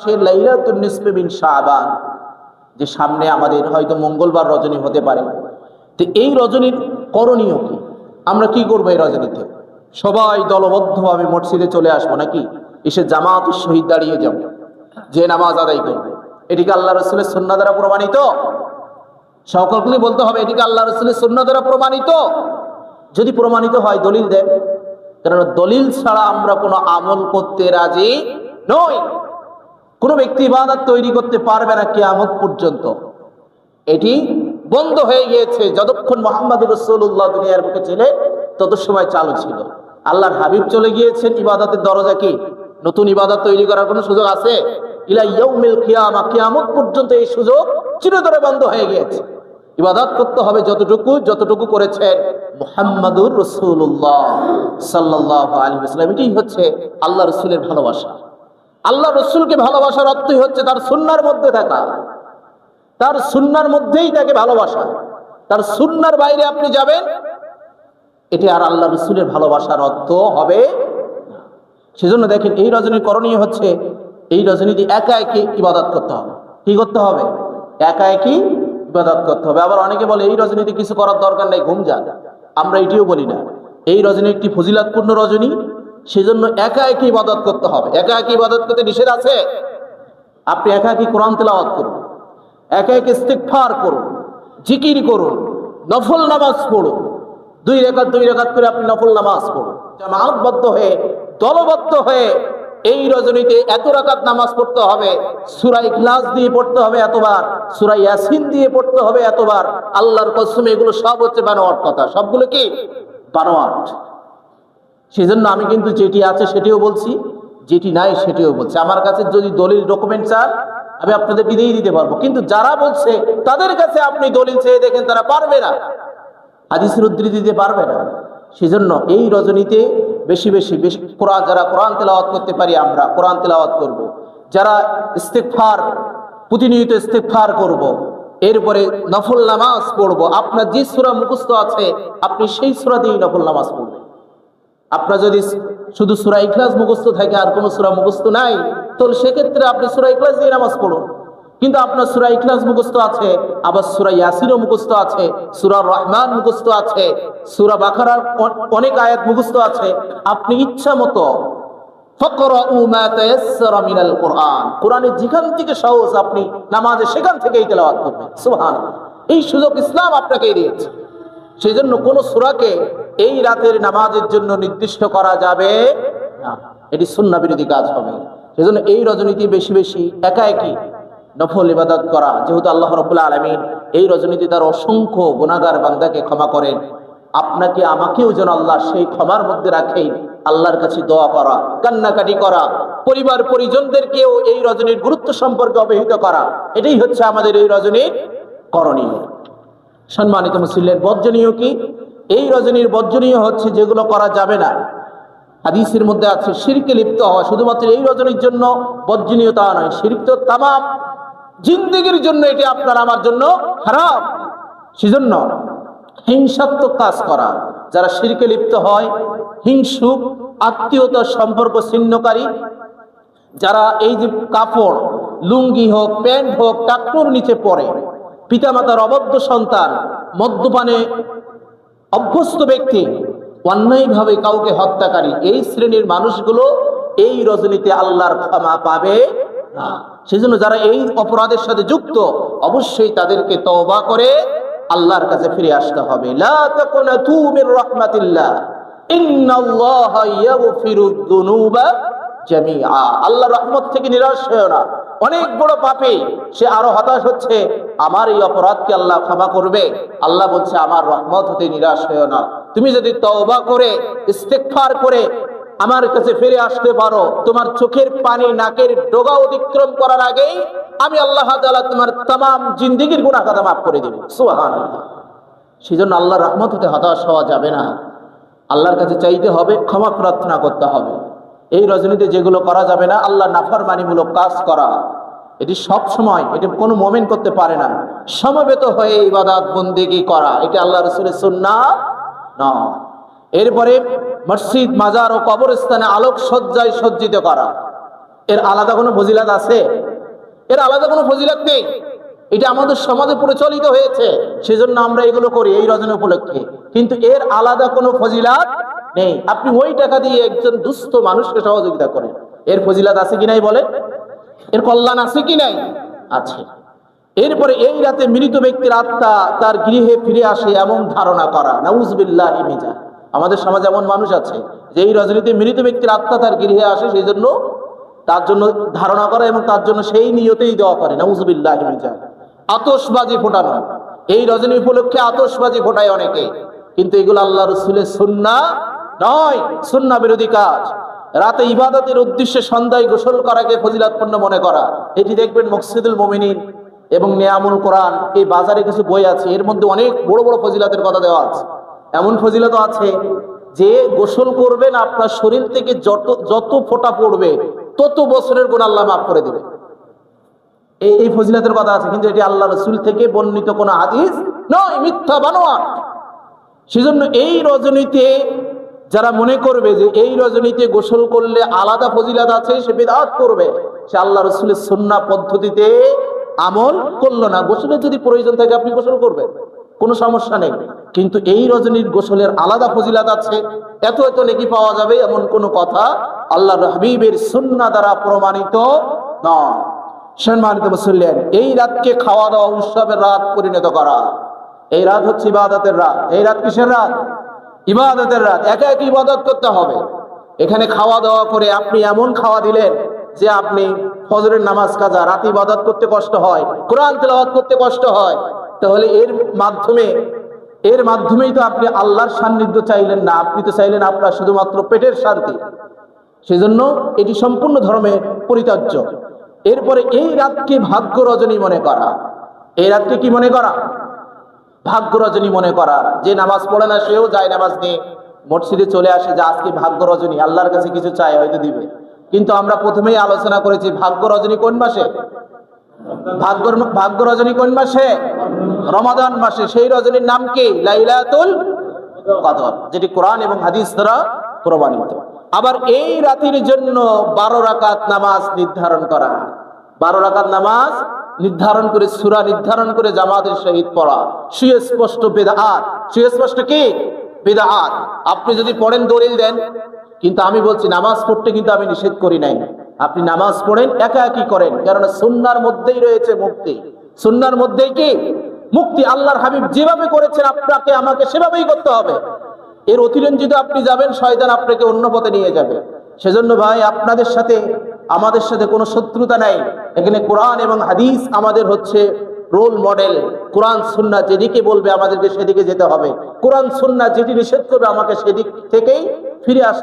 সে লাইলাতুন নিসফে মিন শাবান, যে সামনে আমাদের হয়তো মঙ্গলবার রজনী হতে পারে। তো এই রজনীর করণীয় কি? আমরা কি করব এই রজনীতে? সবাই দলবদ্ধভাবে মসজিদে চলে আসব নাকি? এসে জামাত শহীদ দাঁড়িয়ে যাব। যে নামাজ আদায় করবে। এটিকে আল্লাহ রসুলের সন্না দ্বারা প্রমাণিত? সকলকে বলতে হবে, এটিকে আল্লাহ রসুলের সন্না দ্বারা প্রমাণিত। যদি প্রমাণিত হয়, দলিল দেন। কারণ দলিল ছাড়া আমরা কোনো আমল করতে রাজি নই। কোনো ব্যক্তি ইবাদত তৈরি করতে পারবে না কিয়ামত পর্যন্ত। এটি বন্ধ হয়ে গিয়েছে। যতক্ষণ মোহাম্মদ রসুল্লাহ দুনিয়ার বুকে ছিলেন তত সময় চালু ছিল। আল্লাহর হাবিব চলে গিয়েছেন। ইবাদতের দরজা কি? নতুন ইবাদত তৈরি করার কোনো সুযোগ আছে? পর্যন্ত এই সুযোগ চিরতরে বন্ধ হয়ে গিয়েছে। ইবাদত করতে হবে যতটুকু যতটুকু করেছেন মুহাম্মাদুর রসুল্লাহ সাল্লাহ আলী ইসলাম এটি হচ্ছে আল্লাহ রসুলের ভালোবাসা। আল্লাহ রসুলকে ভালোবাসার অর্থই হচ্ছে তার সুন্নার মধ্যে থাকা। তার সুন্নার মধ্যেই তাকে ভালোবাসা। তার সুন্নার বাইরে আপনি যাবেন, এটি আর আল্লাহ রসুলের ভালোবাসার অর্থ হবে সেজন্য দেখেন, এই রজনীর করণীয় হচ্ছে, এই রজনীতে একা একই ইবাদত করতে হবে। কি করতে হবে? একা একই ইবাদত করতে হবে। আবার অনেকে বলে, এই রজনীতে কিছু করার দরকার নেই, ঘুম যান আমরা এটিও বলি না। এই রজনী একটি ফজিলাতপূর্ণ রজনী। সেজন্য একা একই ইবাদত করতে হবে। একা একই ইবাদত করতে নিষেধ আছে? আপনি একা একই কোরআন তেলাওয়াত করুন। একা একে ইস্তেকফার করুন। জিকির করুন। নফল নামাজ পড়ুন। দুই রেখাত দুই রেখাত করে আপনি নফল নামাজ পড়ুন। জামাতবদ্ধ হয়ে, দলবদ্ধ হয়ে এই রজনীতে এত রাকাত নামাজ পড়তে হবে সুরাই ইখলাস দিয়ে পড়তে হবে এতবার সুরাই ইয়াসিন দিয়ে পড়তে হবে এতবার। আল্লাহর কসম এগুলো সব হচ্ছে বানোয়াট কথা। সবগুলো কি? বানোয়াট। সেজন্য আমি কিন্তু যেটি আছে সেটিও বলছি, যেটি নাই সেটিও বলছি। আমার কাছে যদি দলিল ডকুমেন্ট চান, আমি আপনাদেরকে দিয়ে দিতে পারব। কিন্তু যারা বলছে, তাদের কাছে আপনি দলিল চেয়ে দেখেন, তারা পারবে না। হাদিসের উদ্ধৃতি দিতে পারবে না। সেজন্য এই রজনীতে বেশি বেশি বেশি কোরআন, যারা কোরআন তেলাওয়াত করতে পারি আমরা, কোরআন তেলাওয়াত করব। যারা ইস্তেকফার প্রতিনিয়ত ইস্তেকফার করব। এরপরে নফল নামাজ পড়ব। আপনার যে সুরা মুখস্থ আছে, আপনি সেই সুরা দিয়েই নফল নামাজ পড়বেন। আপনার যদি শুধু সুরা ইখলাস মুখস্থ থাকে আর কোনো সুরা মুখস্থ নাই তো সেক্ষেত্রে আপনি সুরা ইখলাস দিয়ে নামাজ পড়ুন। কিন্তু আপনার সুরা ইখলাস মুখস্থ আছে, আবার সুরা ইয়াসিনও মুখস্থ আছে, সুরা রহমান মুখস্থ আছে, সুরা বাখারার অনেক আয়াত মুখস্থ আছে। আপনি ইচ্ছা মতো কোরআন। যেখান থেকে সহজ আপনি নামাজে সেখান থেকেই তেলাওয়াত করবেন। সুবহানাল্লাহ। এই সুযোগ ইসলাম আপনাকেই দিয়েছে। সেই জন্য কোন সুরাকে এই রাতের নামাজের জন্য নির্দিষ্ট করা যাবে না। এটি সুন্না বিরোধী কাজ হবে। সেজন্য এই রজনীতি বেশি বেশি একা একই নফল ইবাদত করা। যেহেতু আল্লাহ রবুল্লা আলমিন এই রজনীতি তার অসংখ্য গুণাগার বান্দাকে ক্ষমা করেন। আপনাকে, আমাকেও যেন আল্লাহ সেই ক্ষমার মধ্যে রাখেন। আল্লাহর কাছে দোয়া করা, কান্নাকাটি করা, পরিবার পরিজনদেরকেও এই রজনীর গুরুত্ব সম্পর্কে অবহিত করা। এটাই হচ্ছে আমাদের এই রজনীর করণীয়। সম্মানিত মুসলিমের বর্জনীয় কি? এই রজনীর বর্জনীয় হচ্ছে যেগুলো করা যাবে না। হাদিসের মধ্যে আছে, শিরকে লিপ্ত হওয়া শুধুমাত্র এই রজনীর জন্য বর্জনীয় তা নয়, শিরিক তো তামাম জিন্দগির জন্য এটি আপনার আমার জন্য খারাপ সেজন্য হিংসাত্মক কাজ করা, যারা শিরকে লিপ্ত হয়, হিংসুক, আত্মীয়তার সম্পর্ক ছিন্নকারী, যারা এই যে কাপড়, লুঙ্গি হোক, প্যান্ট হোক টাকটুর নিচে পরে পিতামাতার অবদ্ধ সন্তান, মদ্যপানে অভ্যস্ত ব্যক্তি, অন্যায়ভাবে কাউকে হত্যাকারী, এই শ্রেণির মানুষগুলো এই রজনীতে আল্লাহর ক্ষমা পাবে না। সেজন্য যারা এই অপরাধের সাথে যুক্ত, অবশ্যই তাদেরকে তওবা করে আল্লাহর কাছে ফিরে আসতে হবে। আল্লাহ রহমত থেকে নিরাশ হয়েও না। অনেক বড় পাপে, সে আরও হতাশ হচ্ছে। আমার এই অপরাধকে আল্লাহ ক্ষমা করবে। আল্লাহ বলছে, আমার রহমত হতে নিরাশ হয়েও না। তুমি যদি তওবা করে, ইস্তেগফার করে আমার কাছে ফিরে আসতে পারো, তোমার চোখের পানি নাকের ডোগা অতিক্রম করার আগেই আমি আল্লাহ তাআলা তোমার তাম জিন্দিগির গুনাহ কথা মাফ করে দিব। সুবহানাল্লাহ। সেজন্য আল্লাহর রহমত হতে হতাশ হওয়া যাবে না। আল্লাহর কাছে চাইতে হবে, ক্ষমা প্রার্থনা করতে হবে। এই রজনীতে যেগুলো করা যাবে না, আল্লাহ নাফরমানিমূলক কাজ করা। এটি সব সময়, এটি কোনো মোমেন্ট করতে পারে না। সমবেত হয়ে ইবাদত, বন্দিগি করা, এটা আল্লাহ রসুলের সুন্না না এরপরে মসজিদ, মাজার ও কবরস্থানে আলোক সজ্জায় সজ্জিত করা। এর আলাদা কোনো ফজিলাত আছে? এর আলাদা কোনো ফজিলাত নেই। এটা আমাদের সমাজে প্রচলিত হয়েছে। সেজন্য আমরা এগুলো করি এই রজনী উপলক্ষে। কিন্তু এর আলাদা কোনো ফজিলাত নেই। আপনি ওই টাকা দিয়ে একজন দুস্থ মানুষকে সহযোগিতা করেন। এর ফজিলাত আছে কি নাই বলে এর কল্যাণ আছে কি নাই? আছে। এরপরে এই রাতে মৃত ব্যক্তির আত্মা তার গৃহে ফিরে আসে এমন ধারণা করা। নাউজবিল্লাহ মিজা আমাদের সমাজে এমন মানুষ আছে যে এই রজনীতে মৃত ব্যক্তির আত্মা তার গৃহে আসে সেই জন্য তার জন্য ধারণা করা এবং তার জন্য সেই নিয়তেই দেওয়া করে। নাউজবিল্লাহ মিজা আতসবাজি ফোটানো। এই রজনী উপলক্ষে আতসবাজি ফোটায় অনেকে। কিন্তু এগুলো আল্লাহ রসুলের সুন্না নয়, সুন্না বিরোধী কাজ। রাতে ইবাদতের উদ্দেশ্যে সন্ধ্যায় গোসল করাকে ফজিলাতপূর্ণ মনে করা। এটি দেখবেন মকসিদুল মোমিনিন এবং নেয়ামুল কোরআন, এই বাজারে কিছু বই আছে, এর মধ্যে অনেক বড় বড় ফজিলাতের কথা দেওয়া আছে। এমন ফজিলত আছে যে গোসল করবেন, আপনার শরীর থেকে যত যত ফোঁটা পড়বে, তত বছরের গুণ আল্লাহ মাফ করে দেবে এই এই ফজিলাতের কথা আছে, কিন্তু এটি আল্লাহ রসুল থেকে বর্ণিত কোনো হাদিস নয়, মিথ্যা বানোয়া সেজন্য এই রজনীতে যারা মনে করবে যে এই রজনীতে গোসল করলে আলাদা ফজিলাত আছে, সে বেদাত করবে। সে আল্লাহ রসুলের সন্না পদ্ধতিতে আমল করল না। গোসলের যদি প্রয়োজন থাকে, আপনি গোসল করবেন। কোনো সমস্যা নেই। কিন্তু এই রজনীর গোসলের আলাদা ফজিলাত আছে। এত এত নেকি পাওয়া যাবে, এমন কোনো কথা আল্লাহ হাবিবের সুন্না দ্বারা প্রমাণিত নয়। সম্মানিত মুসল্লেন এই রাতকে খাওয়া দাওয়া উৎসবের রাত পরিণত করা। এই রাত হচ্ছে ইবাদতের রাত। এই রাত কিসের রাত? ইবাদতের রাত, একা এক ইবাদত করতে হবে। এখানে খাওয়া দাওয়া করে আপনি এমন খাওয়া দিলেন যে আপনি ফজরের নামাজ কাজা, রাত ইবাদত করতে কষ্ট হয়, কোরআন তেলাওয়াত করতে কষ্ট হয়। তাহলে এর মাধ্যমে, এর মাধ্যমেই তো আপনি আল্লাহর সান্নিধ্য চাইলেন না, আপনি তো চাইলেন আপনার শুধুমাত্র পেটের শান্তি। সেজন্য এটি সম্পূর্ণ ধর্মের পরিত্যাজ্য। এরপরে এই রাতকে ভাগ্য রজনী মনে করা। এই রাতকে কি মনে করা? ভাগ্য রজনী মনে করা। যে নামাজ পড়ে না, সেও যায় নামাজ নিয়ে। মসজিদে চলে আসে যে আজকে ভাগ্য রজনী আল্লাহর কাছে কিছু চাই হয়তো দিবে। কিন্তু আমরা প্রথমেই আলোচনা করেছি ভাগ্য রজনী কোন মাসে? ভাগ্য ভাগ্য রজনী কোন মাসে? রমাদান মাসে। সেই রজনীর নাম কি? লাইলাতুল কদর, যেটি কোরআন এবং হাদিস দ্বারা প্রমাণিত। আবার এই রাতের জন্য বারো রাকাত নামাজ নির্ধারণ করা। বারো রাকাত নামাজ নির্ধারণ করে, সুরা নির্ধারণ করে জামাতের সহিত পড়া। সুস্পষ্ট বেদাত। সুস্পষ্ট কি? বেদাত। আপনি যদি পড়েন দলিল দেন, কিন্তু আমি বলছি নামাজ পড়তে কিন্তু আমি নিষেধ করি নাই। আপনি নামাজ পড়েন, একা একই করেন। কেননা সুন্নার মধ্যেই রয়েছে মুক্তি। সুন্নার মধ্যেই কি? মুক্তি। আল্লাহর হাবিব যেভাবে করেছেন, আপনাকে, আমাকে সেভাবেই করতে হবে। এর অতিরঞ্জিত আপনি যাবেন, শয়তান আপনাকে অন্য পথে নিয়ে যাবে। সেজন্য ভাই, আপনাদের সাথে আমাদের সাথে কোনো শত্রুতা নাই। এখানে কোরআন এবং হাদিস আমাদের হচ্ছে রোল মডেল। কোরআন সুন্না যেদিকে বলবে আমাদেরকে সেদিকে যেতে হবে। কোরআন সুন্না যেটি নিষেধ করবে আমাকে সেদিক থেকেই ফিরে আস